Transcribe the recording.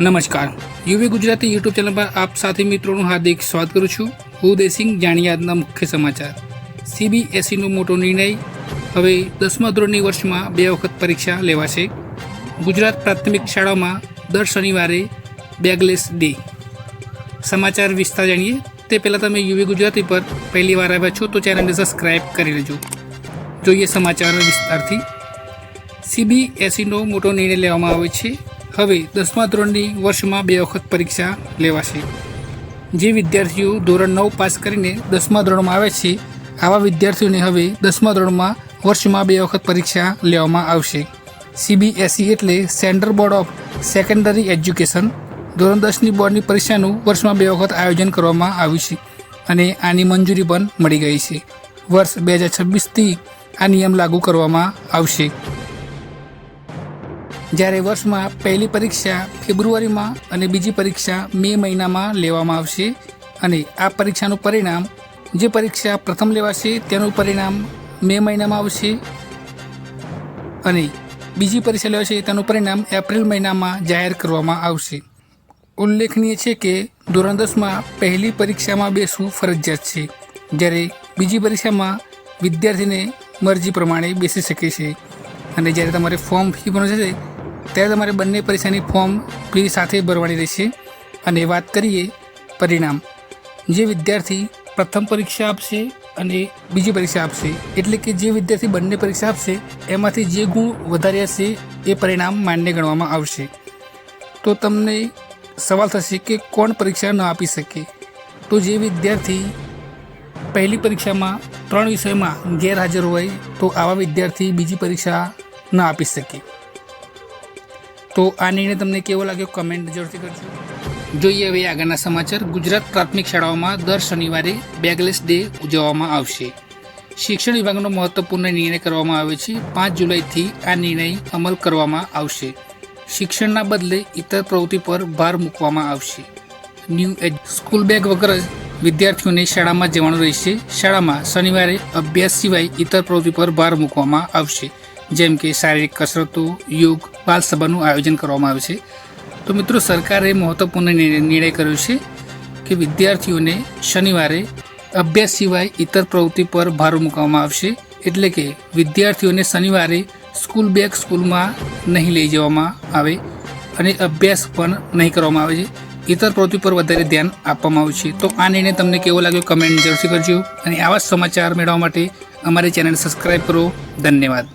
નમસ્કાર. UV Gujarati YouTube channel પર આપ સાથી મિત્રોનું હાર્દિક સ્વાગત કરું છું. હું દેસિંગ જાણીએ મુખ્ય સમાચાર. સીબીએસઈનો મોટો નિર્ણય હવે દસમા ધોરણની વર્ષમાં બે વખત પરીક્ષા લેવાશે. ગુજરાત પ્રાથમિક શાળામાં દર શનિવારે બેગલેસ ડે. સમાચાર વિસ્તાર જાણીએ? તે પહેલાં તમે યુવી ગુજરાતી પર પહેલી વાર આવ્યા છો તો ચેનલને સબસ્ક્રાઇબ કરી લેજો. જોઈએ સમાચાર વિસ્તારથી. સીબીએસઈનો મોટો નિર્ણય લેવામાં આવે છે. હવે દસમા ધોરણની વર્ષમાં બે વખત પરીક્ષા લેવાશે. જે વિદ્યાર્થીઓ ધોરણ નવ પાસ કરીને દસમા ધોરણમાં આવે છે, આવા વિદ્યાર્થીઓને હવે દસમા ધોરણમાં વર્ષમાં બે વખત પરીક્ષા લેવામાં આવશે. સીબીએસઈ એટલે central board of secondary education ધોરણ દસની બોર્ડની પરીક્ષાનું વર્ષમાં બે વખત આયોજન કરવામાં આવ્યું છે અને આની મંજૂરી પણ મળી ગઈ છે. વર્ષ બે હજાર છવ્વીસથી આ નિયમ લાગુ કરવામાં આવશે. જ્યારે વર્ષમાં પહેલી પરીક્ષા ફેબ્રુઆરીમાં અને બીજી પરીક્ષા મે મહિનામાં લેવામાં આવશે અને આ પરીક્ષાનું પરિણામ જે પરીક્ષા પ્રથમ લેવાશે તેનું પરિણામ મે મહિનામાં આવશે અને બીજી પરીક્ષા લેવાશે તેનું પરિણામ એપ્રિલ મહિનામાં જાહેર કરવામાં આવશે. ઉલ્લેખનીય છે કે ધોરણ દસમાં પહેલી પરીક્ષામાં બેસવું ફરજિયાત છે? જ્યારે બીજી પરીક્ષામાં વિદ્યાર્થીને મરજી પ્રમાણે બેસી શકે છે અને જ્યારે તમારે ફોર્મ ફી ભરવાનું છે ત્યારે તમારે બંને પરીક્ષાની ફોર્મ ફી સાથે ભરવાની રહેશે. અને વાત કરીએ પરિણામ. જે વિદ્યાર્થી પ્રથમ પરીક્ષા આપશે અને બીજી પરીક્ષા આપશે. એટલે કે જે વિદ્યાર્થી બંને પરીક્ષા આપશે, એમાંથી જે ગુણ વધારે હશે એ પરિણામ માન્ય ગણવામાં આવશે. તો તમને સવાલ થશે કે કોણ પરીક્ષા ન આપી શકે? તો જે વિદ્યાર્થી પહેલી પરીક્ષામાં ત્રણ વિષયમાં ગેરહાજર હોય, તો આવા વિદ્યાર્થી બીજી પરીક્ષા ન આપી શકે. તો આ નિર્ણય તમને કેવો લાગ્યો? કમેન્ટ જરૂરથી કરજો. જોઈએ હવે આગળના સમાચાર. ગુજરાત પ્રાથમિક શાળાઓમાં દર શનિવારે બેગલેસ ડે ઉજવવામાં આવશે. શિક્ષણ વિભાગનો મહત્વપૂર્ણ નિર્ણય કરવામાં આવ્યો છે. પાંચ જુલાઈથી આ નિર્ણય અમલ કરવામાં આવશે. શિક્ષણના બદલે ઇતર પ્રવૃત્તિ પર ભાર મૂકવામાં આવશે. ન્યૂ એજ સ્કૂલ બેગ વગર વિદ્યાર્થીઓને શાળામાં જવાનું રહેશે. શાળામાં શનિવારે અભ્યાસ સિવાય ઇતર પ્રવૃત્તિ પર ભાર મૂકવામાં આવશે. જેમ કે શારીરિક કસરતો, યોગ બાલ સભાનું આયોજન કરવામાં આવે છે. તો મિત્રો, સરકારે મહત્વપૂર્ણ નિર્ણય નિર્ણય કર્યો છે કે વિદ્યાર્થીઓને શનિવારે અભ્યાસ સિવાય ઇતર પ્રવૃત્તિ પર ભાર મૂકવામાં આવશે. એટલે કે વિદ્યાર્થીઓને શનિવારે સ્કૂલ બેગ સ્કૂલમાં નહીં લઈ જવામાં આવે અને અભ્યાસ પણ નહીં કરવામાં આવે. છે ઇતર પ્રવૃત્તિ પર વધારે ધ્યાન આપવામાં આવ્યું છે તો આ નિર્ણય તમને કેવો લાગ્યો કમેન્ટ જરૂરથી કરજો. અને આવા સમાચાર મેળવવા માટે અમારી ચેનલ સબસ્ક્રાઈબ કરો. ધન્યવાદ.